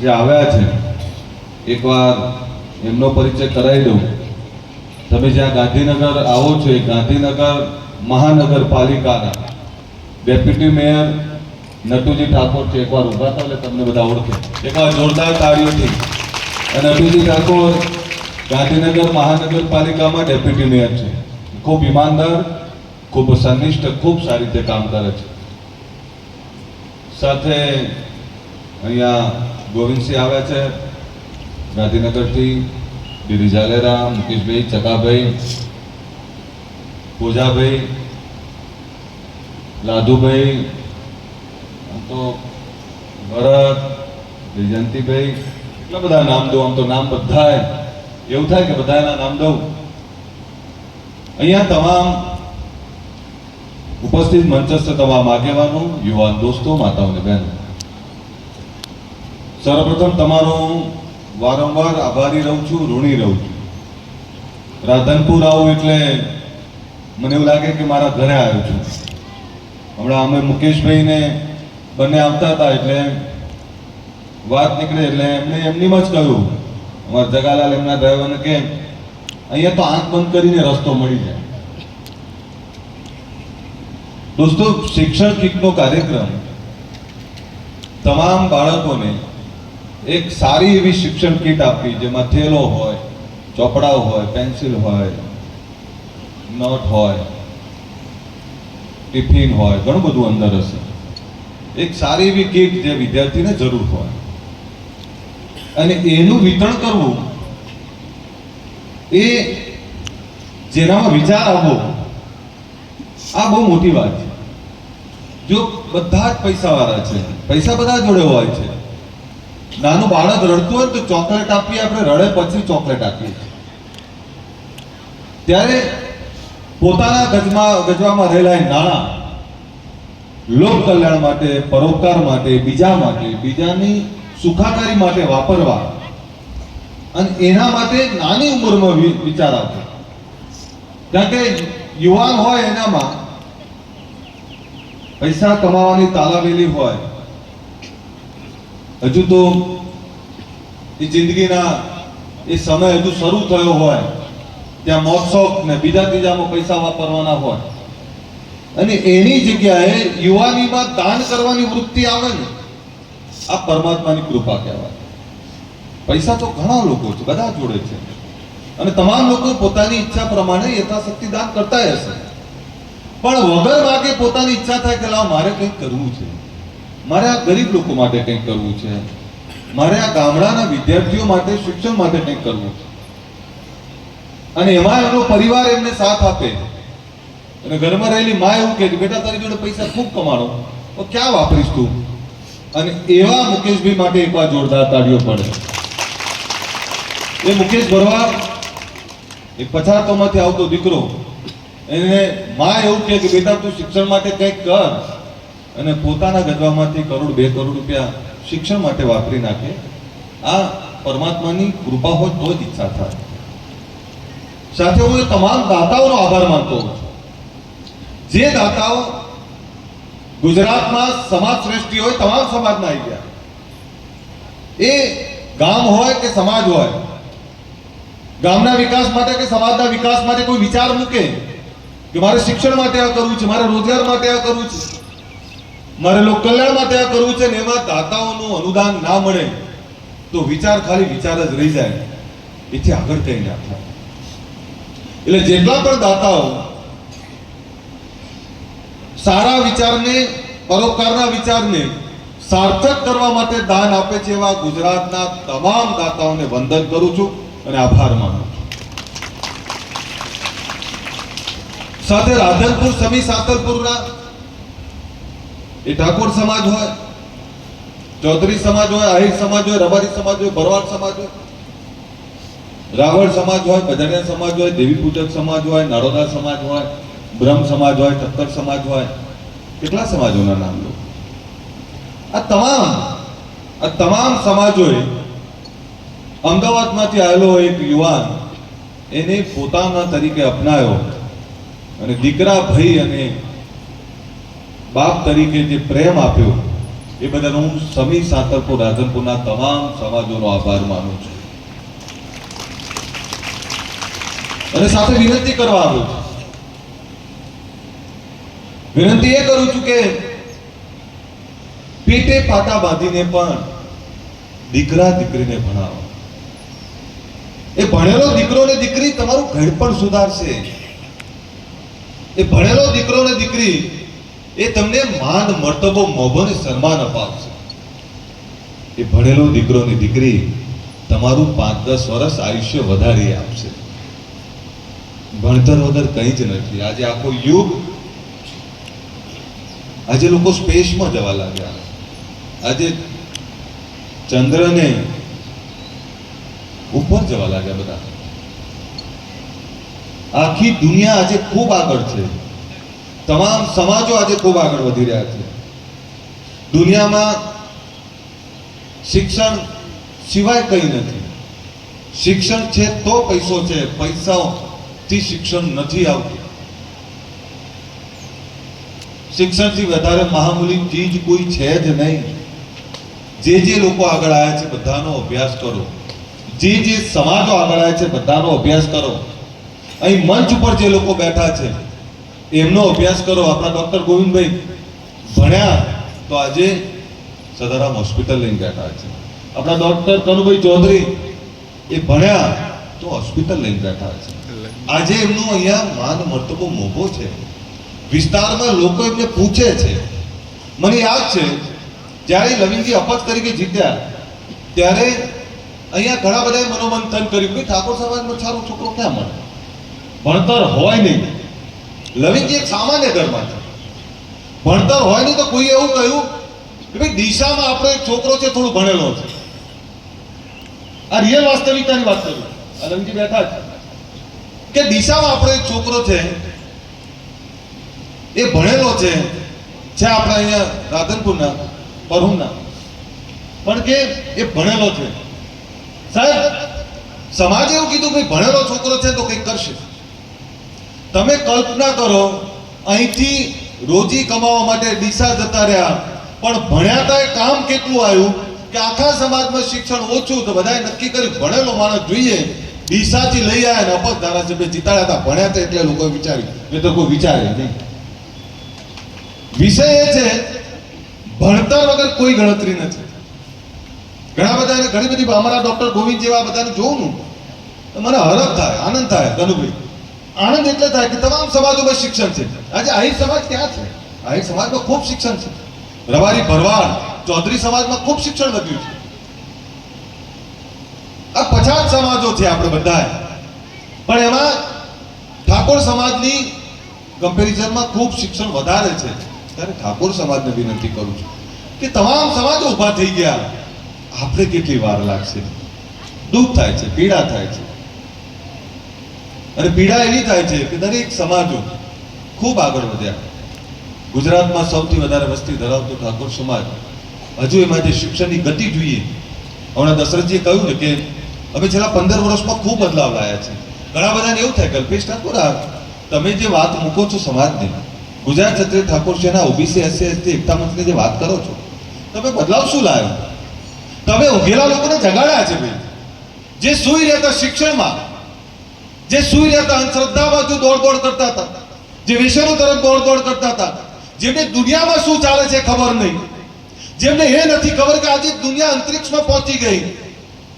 જે આવ્યા છે, એકવાર એમનો પરિચય કરાવી દઉં. તમે જ્યાં ગાંધીનગર આવો છો, એ ગાંધીનગર મહાનગરપાલિકાના ડેપ્યુટી મેયર નટુજી ઠાકોર છે. એકવાર ઊભા થાવ એટલે તમને બધા ઓળખે. એકવાર જોરદાર તાળીઓથી. અને નટુજી ઠાકોર ગાંધીનગર મહાનગરપાલિકામાં ડેપ્યુટી મેયર છે. ખૂબ ઈમાનદાર, ખૂબ સંનિષ્ઠ, ખૂબ સારી રીતે કામ કરે છે. સાથે અહીંયા ગોવિંદસિંહ આવ્યા છે, ગાંધીનગરથી ડીડી ઝાલેરા મુકેશભાઈ, ચકાભાઈ, પૂજાભાઈ, લાધુભાઈ તો ભરત, વિજયંતીભાઈ, એટલા બધા નામ દઉં, આમ તો નામ બધાય, એવું થાય કે બધાના નામ દઉં. અહીંયા તમામ ઉપસ્થિત મંચસ્થ તમામ આગેવાનો, યુવાન દોસ્તો માતાઓને બહેનો. સર્વપ્રથમ તમારો વારંવાર આભારી રહું છું, ઋણી રહું છું. રાધનપુર આવું એટલે મને એવું લાગે કે મારા ઘરે આવ્યો છું. હમણાં અમે મુકેશભાઈને બંને આવતા હતા એટલે વાત નીકળે એટલે એમને એમનીમાં જ કહ્યું, અમારા જગાલાલ એમના ડ્રાઈવરને કે, અહીંયા તો આંખ બંધ કરીને રસ્તો મળી જાય. દોસ્તો, શિક્ષણ કીટનો કાર્યક્રમ તમામ બાળકોને એક સારી એવી શિક્ષણ કીટ આપી, જેમાં થેલો હોય, ચોપડાઓ હોય, પેન્સિલ હોય, નોટ હોય, ટિફિન હોય, ઘણું બધું અંદર હશે. એક સારી એવી કીટ જે વિદ્યાર્થીને જરૂર હોય. અને એનું વિતરણ કરવું, એ જેનામાં વિચાર આવવો, આ બહુ મોટી વાત છે. જો બધા જ પૈસાવાળા છે, પૈસા બધા જોડે હોય છે. નાનું બાળક રડતું હોય તો ચોકલેટ આપીએ, આપણે રડે પછી ચોકલેટ આપીએ. ત્યારે પોતાના ગજમાં, ગજવામાં રહેલા નાણા લોક કલ્યાણ માટે, પરોપકાર માટે, બીજા માટે, બીજાની સુખાકારી માટે વાપરવા અને એના માટે નાની ઉંમરમાં વિચાર આપવો કારણ કે યુવાન હોય એનામાં પૈસા કમાવાની તાલાવેલી હોય હજુ તો એ જિંદગીના એ સમય હજુ શરૂ થયો હોય, ત્યાં મોત્સવ ને બીજા ત્રીજામાં પૈસા વાપરવાના હોય. અને એની જગ્યાએ યુવાનીમાં દાન કરવાની વૃત્તિ આવે ને, આ પરમાત્માની કૃપા કહેવાય. પૈસા તો ઘણા લોકો છે, બધા જોડે છે. અને તમામ લોકો પોતાની ઈચ્છા પ્રમાણે યથાશક્તિ દાન કરતા હશે. પણ વગર વાગે પોતાની ઈચ્છા થાય કે લાવ, મારે કંઈક કરવું છે. મારે આ ગરીબ લોકો માટે કંઈક કરવું છે. મારે આ ગામડાના વિદ્યાર્થીઓ માટે, શિક્ષણ માટે કંઈક કરવું છે. અને એમાં એમનો પરિવાર એમને સાથ આપે. અને ઘરમાં રહેલી મા એવું કે, બેટા, તારી જોડે પૈસા ખૂબ કમાણો. તો ક્યાં વાપરીશ તું? અને એવા મુકેશભાઈ માટે એકવાર જોરદાર તાળીઓ પડે. એ મુકેશ ભરવા એ પછાતોમાંથી આવતો દીકરો. એને મા એવું કે, બેટા, તું શિક્ષણ માટે કંઈક કર. અને પોતાના ગજવામાંથી કરોડ બે કરોડ રૂપિયા શિક્ષણ માટે વાપરી નાખે, આ પરમાત્માની કૃપા હોય તો જ ઈચ્છા થાય. સાથે હું તમામ દાતાઓનો આભાર માનતો છું. જે દાતાઓ ગુજરાતમાં સમાજ શ્રેષ્ઠી હોય, તમામ સમાજના આવી ગયા. એ ગામ હોય કે સમાજ હોય, ગામના વિકાસ માટે કે સમાજના વિકાસ માટે કોઈ વિચાર મૂકે કે મારે શિક્ષણ માટે આ કરવું છે, મારે રોજગાર માટે આ કરવું છે. મારે લોક કલ્યાણ માટે કરવું છે ને એમાં દાતાઓનું અનુદાન ના મળે, તો વિચાર ખાલી વિચાર જ રહી જાય. એથી આગળ કઈ ના થાય. એટલે જેટલા પણ દાતાઓ સારા વિચારને, પરોપકારના વિચારને સાર્થક કરવા માટે દાન આપે છે એવા ગુજરાતના તમામ દાતાઓને વંદન કરું છું અને આભાર માનું છું. સાથે રાધનપુર, સમી સાતલપુરના એ ઠાકોર સમાજ હોય ચૌધરી સમાજ હોય આહિર સમાજ હોય રબારી સમાજ હોય ભરવાડ સમાજ હોય રાવણ સમાજ હોય બજારિયા સમાજ હોય દેવી પૂજક સમાજ હોય નારોદા સમાજ હોય બ્રહ્મ સમાજ હોય ઠક્કર સમાજ હોય કેટલા સમાજોના નામ લો આ તમામ આ તમામ સમાજોએ અમદાવાદમાંથી આવેલો એક યુવાન એને પોતાના તરીકે અપનાવ્યો અને દીકરા ભાઈ અને બાપ તરીકે જે પ્રેમ આપ્યો, એ બદલ હું સમી સાતરપુર, રાધનપુરના તમામ સમાજોનો આભાર માનું છું. અને સાથે વિનંતી કરવા આવ્યો છું. વિનંતી એ કરું છું કે પેટે પાટા બાંધીને પણ દીકરા દીકરીને ભણાવો. એ ભણેલો દીકરો ને દીકરી તમારું ઘર પણ સુધારશે. એ ભણેલો દીકરો ને દીકરી એ તમને માન મર્તબો મોભો ને સન્માન અપાવશે. એ ભણેલો દીકરો ને દીકરી તમારું પાંચ દસ વર્ષ આયુષ્ય વધારી આપશે. ભણતર વગર કંઈ જ નથી. આજે આખો યુગ આજે લોકો સ્પેસમાં જવા લાગ્યા. આજે ચંદ્રને ઉપર જવા લાગ્યા બધા. આખી દુનિયા આજે ખૂબ આગળ છે. તમામ સમાજો આજે ખૂબ આગળ વધી રહ્યા છે. દુનિયામાં શિક્ષણ સિવાય કંઈ નથી. શિક્ષણ છે તો પૈસો છે પૈસાથી શિક્ષણ નથી આવતું. શિક્ષણથી વધારે મહામૂલી ચીજ કોઈ છે જ નહીં. જે જે લોકો આગળ આવ્યા છે, બધાનો અભ્યાસ કરો. જે જે સમાજો આગળ આવ્યા છે, બધાનો અભ્યાસ કરો. અહીં મંચ ઉપર જે લોકો બેઠા છે એમનો અભ્યાસ કરો આપણા ડોક્ટર ગોવિંદભાઈ ભણ્યા તો આજે સદારામ હોસ્પિટલ લઈને બેઠા છે. આપણા ડોક્ટર કનુભાઈ ચૌધરી એ ભણ્યા તો હોસ્પિટલ લઈને બેઠા છે. આજે એમનું અહીંયા માન મર્તબો મોભો છે. વિસ્તારમાં લોકો એમને પૂછે છે. મને યાદ છે જ્યારે લવિંગજી અપક્ષ તરીકે જીત્યા ત્યારે અહીંયા ઘણા બધાએ મનોમંથન કર્યું કે ઠાકોર સમાજમાં સારો છોકરો ક્યાં મળે? ભણતર હોય નહીં. લવિંગજી એક સામાન્ય ઘરમાં છે. ભણતર હોય ને તો કોઈ એવું કહ્યું કે ભાઈ દિશામાં આપણો એક છોકરો છે, થોડું ભણેલો છે. આ રિયલ વાસ્તવિકતાની વાત કરું. આ લવિંગજી બેઠા છે કે દિશામાં આપણો એક છોકરો છે, એ ભણેલો છે છે આપણે અહીંયા રાધનપુરના પરહુના પણ કે એ ભણેલો છે. સાહેબ, સમાજે એવું કીધું કે ભણેલો છોકરો છે તો કંઈક કરશે. તમે કલ્પના કરો, અહીંથી રોજી કમાવા માટે દિશા જતા રહ્યા. પણ ભણ્યા એ કામ કેટલું આવ્યું? કે આખા સમાજમાં શિક્ષણ ઓછું, તો બધાએ નક્કી કરી ભણેલો માણસ જોઈએ. દિશાથી લઈ આવ્યા ને અપજ ધારાસભ્ય જીતાડ્યા હતા. ભણ્યા હતા એટલે લોકોએ વિચાર્યું. મેં તો કોઈ વિચારે નહીં. વિષય એ છે, ભણતર વગર કોઈ ગણતરી નથી. ઘણા બધા ઘણી બધી, અમારા ડોક્ટર ગોવિંદ જેવા બધાને જોઉં હું મને હરખ થાય, આનંદ થાય કનુભાઈ આનંદ એટલે થાય કે તમામ સમાજોમાં શિક્ષણ છે. આજે આહિર સમાજ ક્યાં છે? આહિર સમાજમાં ખૂબ શિક્ષણ છે. રવારી ભરવાડ, ચૌધરી સમાજમાં ખૂબ શિક્ષણ વધ્યું છે. આ પછાત સમાજો છે આપણે બધા પણ એમાં ઠાકોર સમાજની કમ્પેરિઝનમાં ખૂબ શિક્ષણ વધારે છે. ત્યારે ઠાકોર સમાજને વિનંતી કરું છું કે તમામ સમાજો ઊભા થઈ ગયા. આપણે કેટલી વાર લાગશે? દુઃખ થાય છે, પીડા થાય છે. અને પીડા એવી થાય છે કે દરેક સમાજો ખૂબ આગળ વધ્યા. ગુજરાતમાં સૌથી વધારે વસ્તી ધરાવતો ઠાકોર સમાજ. હજુ એમાં જે શિક્ષણની ગતિ જોઈએ. હમણાં દશરથજીએ કહ્યું ને કે અમે છેલ્લા પંદર વર્ષમાં ખૂબ બદલાવ લાયા છે. ઘણા બધાને એવું થાય કલ્પેશ ઠાકોર તમે જે વાત મૂકો છો સમાજની, Gujarat Kshatriya Thakor Sena OBC, SC, ST, એકતા મંચની જે વાત કરો છો, તમે બદલાવ શું લાવ્યો તમે ઊંઘેલા લોકોને જગાડ્યા છે ભાઈ જે સુઈ રહેતા શિક્ષણમાં જે સૂર્ય રહેતા અંધશ્રદ્ધા બાજુ દોડ દોડ કરતા હતા. જે વિષયો તરફ દોડ દોડ કરતા હતા. જેમને દુનિયામાં શું ચાલે છે ખબર નહીં. જેમને એ નથી ખબર કે આજે દુનિયા અંતરિક્ષમાં પહોંચી ગઈ.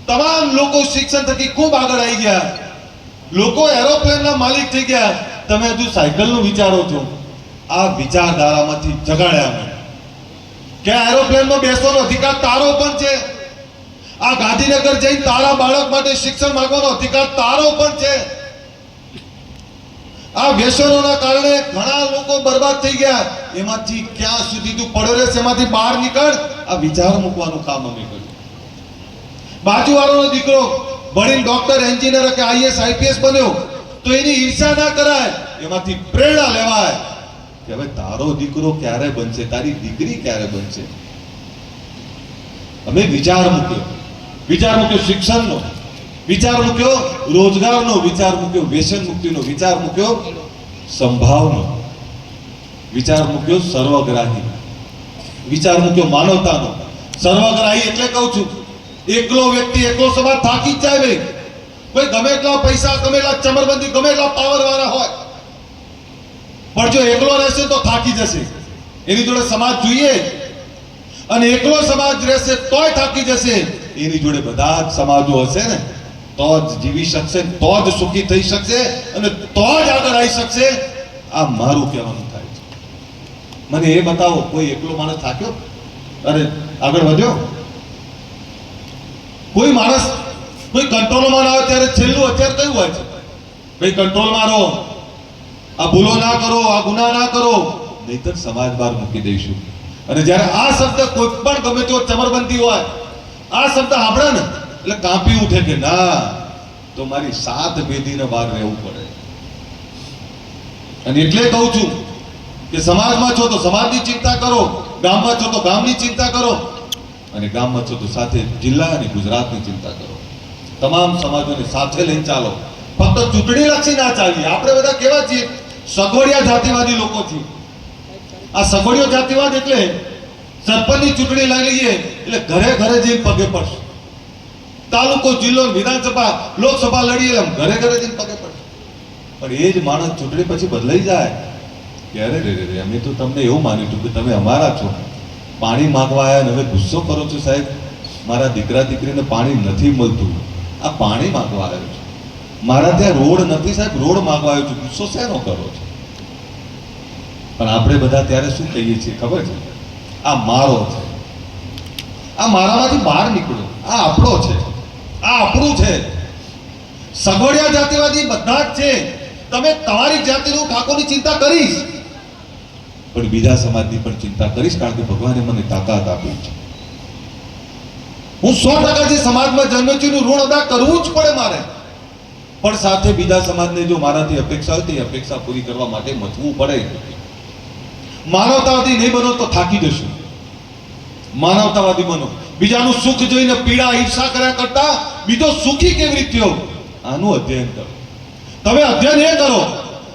તમામ લોકો શિક્ષણ થકી ખૂબ આગળ આવી ગયા. લોકો એરોપ્લેનના માલિક થઈ ગયા. તમે હજુ સાયકલનું વિચારો છો. આ વિચારધારામાંથી જગાડ્યા કે એરોપ્લેનમાં બેસવાનો અધિકાર તારો પણ છે. આ ગાંધીનગર જઈને તારા બાળક માટે શિક્ષણ માંગવાનો અધિકાર તારો પણ છે. આ વ્યસનોના કારણે ઘણા લોકો બરબાદ થઈ ગયા. એમાંથી ક્યાં સુધી તું પડ્યો રહેશ? એમાંથી બહાર નીકળ. આ વિચાર મૂકવાનું કામ અમે કર્યું. બાજુવાળાનો દીકરો ભણીને ડોક્ટર એન્જિનિયર કે આઈએસ આઈપીએસ બન્યો. તો એની ઈર્ષા ના કરાય. એમાંથી પ્રેરણા લેવાય. કે હવે તારો દીકરો ક્યારે બનશે? તારી દીકરી ક્યારે બનશે? અમે વિચાર મૂક્યો. વિચાર મૂક્યો શિક્ષણનો. વિચાર મૂક્યો, રોજગારનો વિચાર મૂક્યો, વ્યસન મુક્તિનો વિચાર મૂક્યો, સંભાવનો વિચાર મૂક્યો સર્વગ્રાહી. વિચાર મૂક્યો માનવતાનો. સર્વગ્રાહી એટલે કહું છું, એકલો વ્યક્તિ એકલો સમાજ થાકી જ જાય ભાઈ. ગમે એટલા પૈસા, ગમે એટલા ચમરબંધી, ગમે એટલા પાવર વાળા હોય. પણ જો એકલો રહેશે તો થાકી જશે. એની જોડે સમાજ જોઈએ. અને એકલો સમાજ રહેશે તોય થાકી જશે. એની જોડે બધા જ સમાજો હશે ને. તો જ જીવી શકશે તો જ સુખી થઈ શકશે અને તો જ આગળ આવી શકશે. આ મારું કહેવાનું થાય છે. મને એ બતાવો, કોઈ એકલો માણસ થાક્યો? અરે, આગળ વધ્યો? કોઈ માણસ, કોઈ કંટ્રોલમાં ના આવે ત્યારે છેલ્લું અત્યારે કયું હોય છે? ભાઈ, કંટ્રોલમાં રહો. આ ભૂલો ના કરો, આ ગુના ના કરો. નહીતર સમાજ બહાર મૂકી દઈશું. અને જ્યારે આ શબ્દ કોઈ પણ ગમે તેવો ચમરબંધી હોય, આ શબ્દ સાંભળે ને એટલે કાપી ઉઠે કે ના, તો મારી સાત પેઢીને બહાર રહેવું પડે. અને એટલે કહું છું કે સમાજમાં છો તો સમાજની ચિંતા કરો, ગામમાં છો તો ગામની ચિંતા કરો, અને ગામમાં છો તો સાથે જિલ્લા અને ગુજરાતની ચિંતા કરો. તમામ સમાજોને સાથે લઈને ચાલો. ફક્ત ચૂંટણી લક્ષી ના ચાલીએ. આપણે બધા કેવા છીએ? સગવડિયા જાતિવાદી લોકો છીએ. આ સગવડિયો જાતિવાદ એટલે સરપંચની ચૂંટણી લઈ લઈએ એટલે ઘરે ઘરે જઈને પગે પડશે. તાલુકો, જિલ્લો વિધાનસભા, લોકસભા લડીએ એમ ઘરે ઘરે જઈને પગે પડે. પણ એ જ માણસ ચૂંટણી પછી બદલાઈ જાય. ક્યારે રે રે અમે તો તમને એવું માન્યું હતું કે તમે અમારા છો. પાણી માંગવા આવ્યા અને હવે ગુસ્સો કરો છો સાહેબ. મારા દીકરા, દીકરીને પાણી નથી મળતું. આ પાણી માંગવા આવ્યો છું. મારા ત્યાં રોડ નથી સાહેબ, રોડ માંગવા આવ્યો છું. ગુસ્સો શેનો કરો છો? પણ આપણે બધા ત્યારે શું કહીએ છીએ ખબર છે? આ મારો છે. આ મારામાંથી બહાર નીકળો. આ આપણો છે. આ આપણું છે. સગવડિયા જાતિવાદી બધા જ છે. તમે તમારી જાતિનું ઠાકોરની ચિંતા કરીશ. પણ બીજા સમાજની પણ ચિંતા કરીશ કારણ કે ભગવાને મને તાકાત આપી છે. હું સો ટકા જે સમાજમાં જન્મ્યો છું ઋણ અદા કરવું જ પડે મારે. પણ સાથે બીજા સમાજને જો મારાથી અપેક્ષા હોય તે અપેક્ષા પૂરી કરવા માટે મથવું પડે. માનવતાવાદી નહીં બનો તો થાકી જશું. માનવતાવાદી બનો. બીજાનું સુખ જોઈને પીડા, હિંસા કર્યા કરતા બીજો સુખી કેવી રીતે આનું અધ્યયન કરો. તમે અધ્યયન એ કરો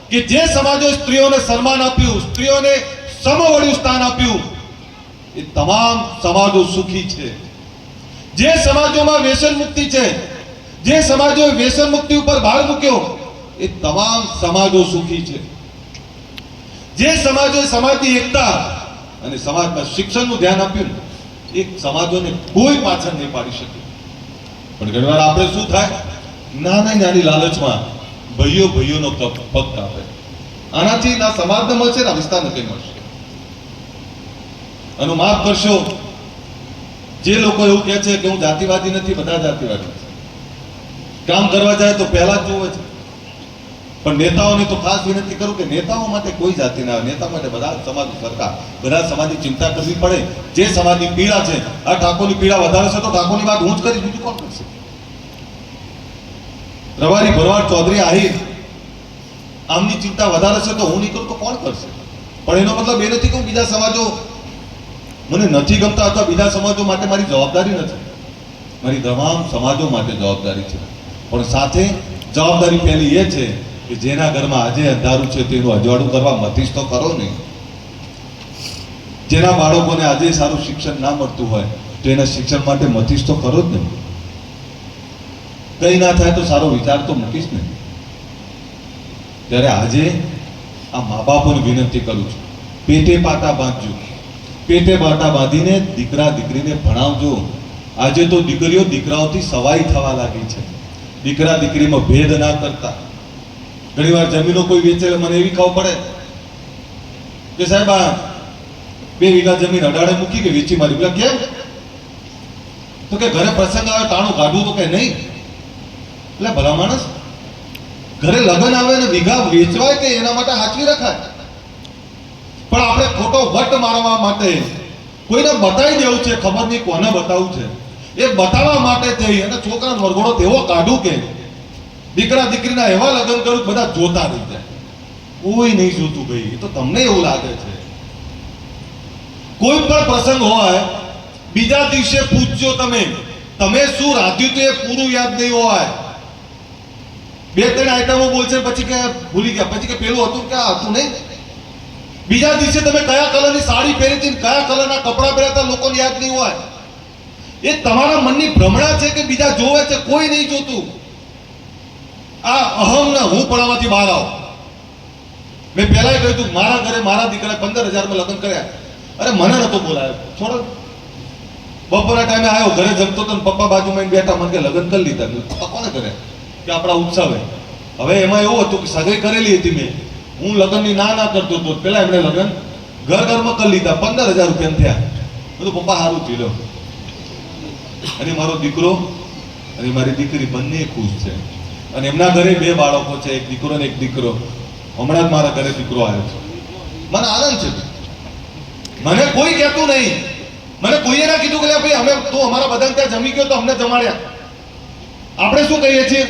કે જે સમાજોએ સ્ત્રીઓને સન્માન આપ્યું, સ્ત્રીઓને સમવડ્યું, સ્થાન આપ્યું, એ તમામ સમાજો સુખી છે. જે સમાજોમાં વ્યસન મુક્તિ છે, જે સમાજોએ વ્યસન મુક્તિ ઉપર ભાર મૂક્યો, એ તમામ સમાજો સુખી છે. જે સમાજોએ સમાજની એકતા અને સમાજમાં શિક્ષણનું ધ્યાન આપ્યું ને, એ સમાજોને કોઈ પાછળ નહીં પાડી શકે. પણ ઘણીવાર આપણે શું થાય? નાની નાની લાલચમાં ભાઈઓ ભાઈઓનો કપ પગ કાપે. આનાથી ના સમાજને મળશે ના વિસ્તારને કંઈ મળશે. અને માફ કરશો. જે લોકો એવું કહે છે કે હું જાતિવાદી નથી બધા જાતિવાદી છે. કામ કરવા જાય તો પહેલા જ જોવે છે. પણ નેતાઓને તો ખાસ વિનંતી કરું કે નેતાઓ માટે કોઈ જાતિ ના આવે નેતા માટે બધા સમાજ, સરકાર, બધા સમાજની ચિંતા કરવી પડે. જે સમાજની પીડા છે, આ ઠાકોરની પીડા વધારે છે તો ઠાકોરની વાત હું જ કરીશ, બીજું કોણ કરશે? રવારી ભરવાડ ચૌધરી આહિર, આમની ચિંતા વધારે છે તો હું નહીં કરું તો કોણ કરશે? પણ એનો મતલબ એ નથી કે હું બીજા સમાજો, મને નથી ગમતા અથવા બીજા સમાજો માટે મારી જવાબદારી નથી. મારી તમામ સમાજો માટે જવાબદારી છે. પણ સાથે જવાબદારી પહેલી એ છે કે જેના ઘરમાં આજે અંધારું છે તેનું અજવાળું કરવા મતીશ તો કરો ને જેના બાળકોને આજે સારું શિક્ષણ ના મળતું હોય, તો એના શિક્ષણ માટે મતીશ તો કરો જ ને કંઈ ના થાય તો સારો વિચાર તો મૂકીશ ને ત્યારે આજે આ મા બાપોને વિનંતી કરું છું, પેટે પાટા બાંધજો. પેટે પાટા બાંધીને દીકરા દીકરીને ભણાવજો. આજે તો દીકરીઓ દીકરાઓથી સવાઈ થવા લાગી છે. દીકરા દીકરીમાં ભેદ ના કરતા. ઘણીવાર જમીનો કોઈ વેચે મને એવી ખબર પડે કે સાહેબ, આ બે વીઘા જમીન અડાડે મૂકી કે વેચી મારી? પેલા કેમ? તો કે ઘરે પ્રસંગ આવે, તાણું કાઢવું તો કે નહીં? એટલે ભલા માણસ, ઘરે લગ્ન આવે ને વીઘા વેચવાય કે એના માટે હાચવી રખાય? પણ આપણે ખોટો વટ મારવા માટે કોઈને બતાવી દેવું છે, ખબર નહીં કોને બતાવવું છે. એ બતાવવા માટે થઈ અને છોકરા વરઘોડો તેવો કાઢું કે દીકરા દીકરીના એવા લગ્ન કરું બધા જોતા રહી જાય. કોઈ નહીં જોતું ભાઈ, એ તો તમને એવું લાગે છે. કોઈ પણ પ્રસંગ હોય, બીજા દિવસે પૂછજો તમે તમે શું રાધ્યું તો એ પૂરું યાદ નહીં હોય. બે ત્રણ આઈટમો બોલશે પછી કે ભૂલી ગયા, પછી કે પેલું હતું કે આ હતું નહીં. બીજા દિવસે તમે કયા કલરની સાડી પહેરી હતી કયા કલરના કપડાં પહેર્યા લોકોને યાદ નહીં હોય. એ તમારા મનની ભ્રમણા છે કે બીજા જોવે છે, કોઈ નહીં જોતું. આ અહમ ને હું પડાવવાથી બહાર આવો. મેં પહેલા કહ્યું હતું મારા ઘરે મારા દીકરાએ પંદર હજારમાં લગ્ન કર્યા. અરે મને નતો બોલાયો છોડો. બપોરના ટાઈમે આવ્યો, ઘરે જમતો તો પપ્પા બાજુમાં બેઠા. મને લગ્ન કરી લીધા. પપ્પા કોને કરે? કે આપણા ઉત્સવે હવે એમાં એવું હતું કે સગાઈ કરેલી હતી મેં. હું લગ્નની ના ના કરતો હતો પેલા એમણે લગ્ન ઘર ઘરમાં કરી લીધા. પંદર હજાર રૂપિયા થયા. બધું પપ્પા સારું થઈ લો અને મારો દીકરો અને મારી દીકરી બંને ખુશ છે અને એમના ઘરે બે બાળકો છે, એક દીકરો ને એક દીકરો. હમણાં જ મારા ઘરે દીકરો આવ્યો છે. મને આનંદ છે. મને કોઈ કહેતું નહીં. મને કોઈએ ના કીધું કે ભાઈ, અમે તું અમારા બધા ત્યાં જમી ગયો તો અમને જમાડ્યા. આપણે શું કહીએ છીએ?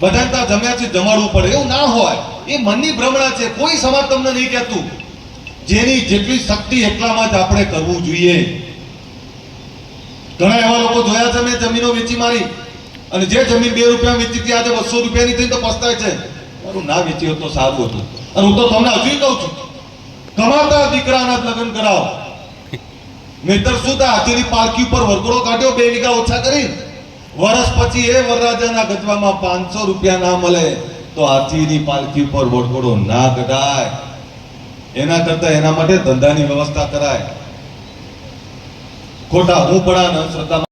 બધા ત્યાં જમ્યા છે, જમાડવું પડે. એવું ના હોય. એ મનની ભ્રમણા છે. કોઈ સમાજ તમને નહીં કહેતું. જેની જેટલી શક્તિ એટલામાં જ આપણે કરવું જોઈએ. ઘણા એવા લોકો જોયા છે, મેં જમીનો વેચી મારી. અને જે જમીન બે રૂપિયા વેચી હતી, આજે બસો રૂપિયાની થઈ તો પસ્તાય છે. મારું ના વેચી તો સારું હતું. અને હું તો તમને હજુ કહું છું, કમાતા દીકરાના લગ્ન કરાવો. નહીતર શું થાય હાથીની પાલકી ઉપર વરઘોડો કાઢ્યો, બે વીઘા ઓછા કરી. વર્ષ પછી એ વરરાજાના ગજવામાં પાંચસો રૂપિયા ના મળે, તો હાથીની પાલકી ઉપર વરઘોડો ના કઢાય. એના કરતા એના માટે ધંધાની વ્યવસ્થા કરાય. ખોટા હું પડા ન શ્રદ્ધા